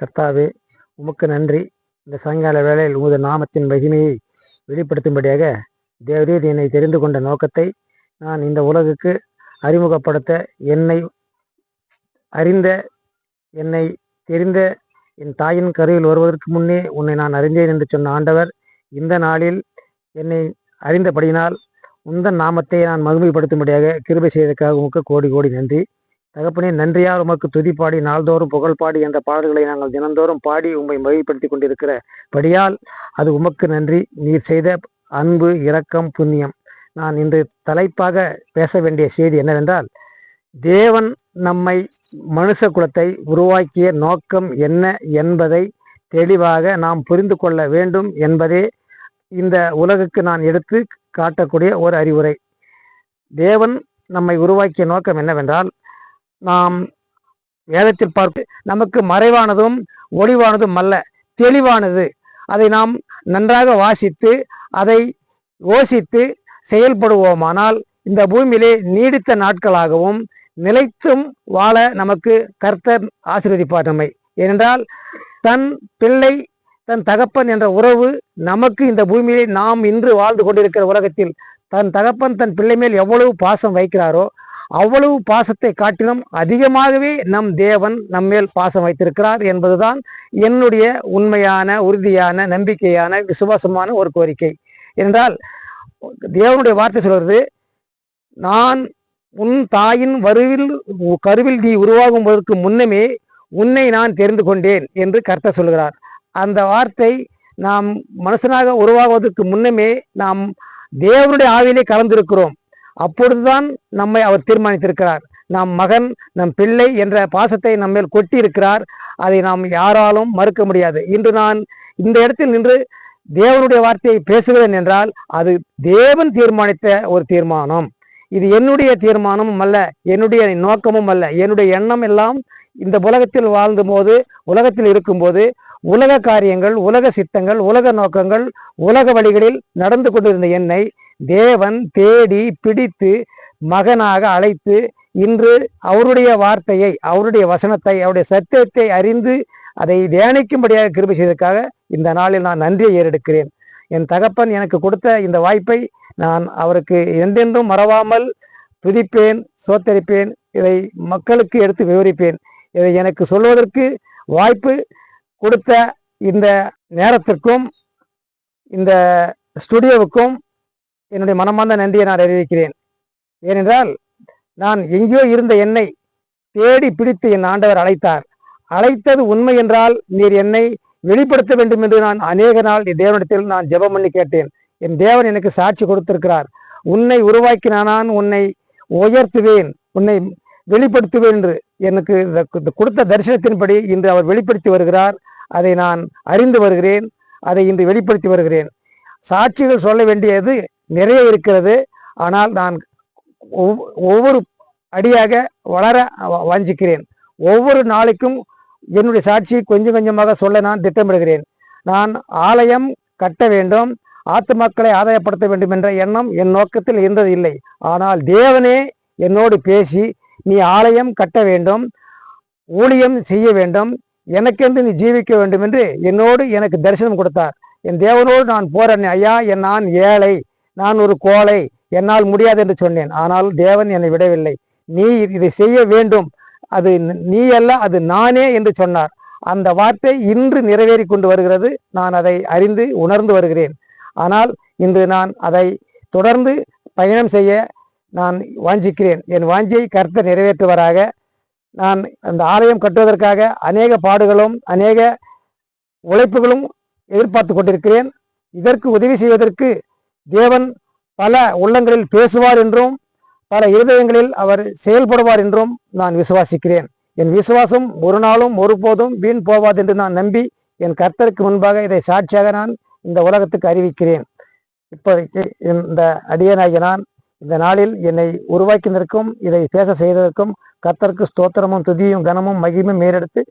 கர்த்தாவே உமக்கு நன்றி. இந்த சாயங்கால வேளையில் உமது நாமத்தின் மகிமையை வெளிப்படுத்தும்படியாக தேவரீர் என்னை தெரிந்து கொண்ட நோக்கத்தை நான் இந்த உலகுக்கு அறிமுகப்படுத்த என்னை அறிந்த என்னை தெரிந்த என் தாயின் கருவில் வருவதற்கு முன்னே உன்னை நான் அறிந்தேன் என்று சொன்ன ஆண்டவர் இந்த நாளில் என்னை அறிந்தபடியினால் உந்த நாமத்தை நான் மகிமைப்படுத்தும்படியாக கிருபை செய்ததற்காக உமக்கு கோடி கோடி நன்றி. தகப்பனே நன்றியார் உமக்கு துதிப்பாடி நாள்தோறும் புகழ் பாடி என்ற பாடல்களை நாங்கள் தினந்தோறும் பாடி உம்மை மகிழ்படுத்தி கொண்டிருக்கிற படியால் அது உமக்கு நன்றி. நீர் செய்த அன்பு இரக்கம் புண்ணியம். நான் இன்று தலைப்பாக பேச வேண்டிய செய்தி என்னவென்றால் தேவன் நம்மை மனுஷ குலத்தை உருவாக்கிய நோக்கம் என்ன என்பதை தெளிவாக நாம் புரிந்து கொள்ள வேண்டும் என்பதே இந்த உலகுக்கு நான் எடுத்து காட்டக்கூடிய ஒரு அறிவுரை. தேவன் நம்மை உருவாக்கிய நோக்கம் என்னவென்றால் நாம் வேதத்தில் பார்க்க நமக்கு மறைவானதும் ஒளிவானதும் அல்ல தெளிவானது. அதை நாம் நன்றாக வாசித்து அதை யோசித்து செயல்படுவோமானால் இந்த பூமியிலே நீடித்த நாட்களாகவும் நிலைத்தும் வாழ நமக்கு கர்த்தர் ஆசீர்வதிப்பார் நம்மை. ஏனென்றால் தன் பிள்ளை தன் தகப்பன் என்ற உறவு நமக்கு இந்த பூமியிலே நாம் இன்று வாழ்ந்து கொண்டிருக்கிற உலகத்தில் தன் தகப்பன் தன் பிள்ளை மேல் எவ்வளவு பாசம் வைக்கிறாரோ அவ்வளவு பாசத்தை காட்டிலும் அதிகமாகவே நம் தேவன் நம்மேல் பாசம் வைத்திருக்கிறார் என்பதுதான் என்னுடைய உண்மையான உறுதியான நம்பிக்கையான விசுவாசமான ஒரு கோரிக்கை. என்றால் தேவனுடைய வார்த்தை சொல்கிறது நான் உன் தாயின் வருவில் கருவில் நீ உருவாகுவதற்கு முன்னமே உன்னை நான் தெரிந்து கொண்டேன் என்று கர்த்தர் சொல்கிறார். அந்த வார்த்தை நாம் மனுஷனாக உருவாகுவதற்கு முன்னமே நாம் தேவனுடைய ஆவியிலே கலந்திருக்கிறோம். அப்பொழுதுதான் நம்மை அவர் தீர்மானித்திருக்கிறார். நம் மகன் நம் பிள்ளை என்ற பாசத்தை நம்மேல் கொட்டி இருக்கிறார் அதை நாம் யாராலும் மறுக்க முடியாது. இன்று நான் இந்த இடத்தில் நின்று தேவனுடைய வார்த்தையை பேசுகிறேன் என்றால் அது தேவன் தீர்மானித்த ஒரு தீர்மானம். இது என்னுடைய தீர்மானமும் அல்ல என்னுடைய நோக்கமும் அல்ல. என்னுடைய எண்ணம் எல்லாம் இந்த உலகத்தில் வாழ்ந்த போது உலகத்தில் இருக்கும்போது உலக காரியங்கள் உலக சித்தங்கள் உலக நோக்கங்கள் உலக வழிகளில் நடந்து கொண்டிருந்த என்னை தேவன் தேடி பிடித்து மகனாக அழைத்து இன்று அவருடைய வார்த்தையை அவருடைய வசனத்தை அவருடைய சத்தியத்தை அறிந்து அதை தியானிக்கும்படியாக கிருபி செய்ததற்காக இந்த நாளில் நான் நன்றியை ஏறெடுக்கிறேன். என் தகப்பன் எனக்கு கொடுத்த இந்த வாய்ப்பை நான் அவருக்கு எந்தென்றும் மறவாமல் துதிப்பேன் சோத்தரிப்பேன் இதை மக்களுக்கு எடுத்து விவரிப்பேன். இதை எனக்கு சொல்வதற்கு வாய்ப்பு கொடுத்த இந்த நேரத்திற்கும் இந்த ஸ்டுடியோவுக்கும் என்னுடைய மனமார்ந்த நன்றியை நான் அறிவிக்கிறேன். ஏனென்றால் நான் எங்கேயோ இருந்த என்னை தேடி பிடித்து என் ஆண்டவர் அழைத்தார். அழைத்தது உண்மை என்றால் நீர் என்னை வெளிப்படுத்த வேண்டும் என்று நான் அநேக நாள் என் தேவனிடத்தில் நான் ஜெபம் பண்ணி கேட்டேன். என் தேவன் எனக்கு சாட்சி கொடுத்திருக்கிறார். உன்னை உருவாக்கினான் உன்னை உயர்த்துவேன் உன்னை வெளிப்படுத்துவேன் என்று எனக்கு இந்த கொடுத்த தரிசனத்தின்படி இன்று அவர் வெளிப்படுத்தி வருகிறார். அதை நான் அறிந்து வருகிறேன் அதை இன்று வெளிப்படுத்தி வருகிறேன். சாட்சிகள் சொல்ல வேண்டியது நிறைய இருக்கிறது. ஆனால் நான் ஒவ்வொரு அடியாக வளர வ- வாஞ்சிக்கிறேன். ஒவ்வொரு நாளைக்கும் என்னுடைய சாட்சியை கொஞ்சம் கொஞ்சமாக சொல்ல நான் திட்டமிடுகிறேன். நான் ஆலயம் கட்ட வேண்டும். ஆத்து மக்களை ஆதாயப்படுத்த வேண்டும் என்ற எண்ணம் என் நோக்கத்தில் இருந்தது இல்லை. ஆனால் தேவனே என்னோடு பேசி நீ ஆலயம் கட்ட வேண்டும். ஊழியம் செய்ய வேண்டும். எனக்கென்று நீ ஜீவிக்க வேண்டும் என்று என்னோடு எனக்கு தரிசனம் கொடுத்தார். என் தேவனோடு நான் போறேன் ஐயா என் நான் ஏழை. நான் ஒரு கோலை என்னால் முடியாது என்று சொன்னேன். ஆனால் தேவன் என்னை விடவில்லை. நீ இதை செய்ய வேண்டும். அது நீ அல்ல அது நானே என்று சொன்னார். அந்த வார்த்தை இன்று நிறைவேறி கொண்டு வருகிறது. நான் அதை அறிந்து உணர்ந்து வருகிறேன். ஆனால் இன்று நான் அதை தொடர்ந்து பயணம் செய்ய நான் வாஞ்சிக்கிறேன். என் வாஞ்சியை கருத்தை நிறைவேற்றுவராக. நான் அந்த ஆலயம் கட்டுவதற்காக அநேக பாடுகளும் அநேக உழைப்புகளும் எதிர்பார்த்து கொண்டிருக்கிறேன். இதற்கு உதவி செய்வதற்கு தேவன் பல உள்ளங்களில் பேசுவார் என்றும் பல இருதயங்களில் அவர் செயல்படுவார் என்றும் நான் விசுவாசிக்கிறேன். என் விசுவாசம் ஒரு நாளும் ஒருபோதும் வீண் போவாது என்று நான் நம்பி என் கர்த்தருக்கு முன்பாக இதை சாட்சியாக நான் இந்த உலகத்துக்கு அறிவிக்கிறேன். இப்போதைக்கு இந்த அடியனாகிய நான் இந்த நாளில் என்னை உருவாக்கினதற்கும் இதை பேச செய்ததற்கும் கர்த்தருக்கு ஸ்தோத்திரமும் துதியும் கனமும் மகிமும் மேலெடுத்து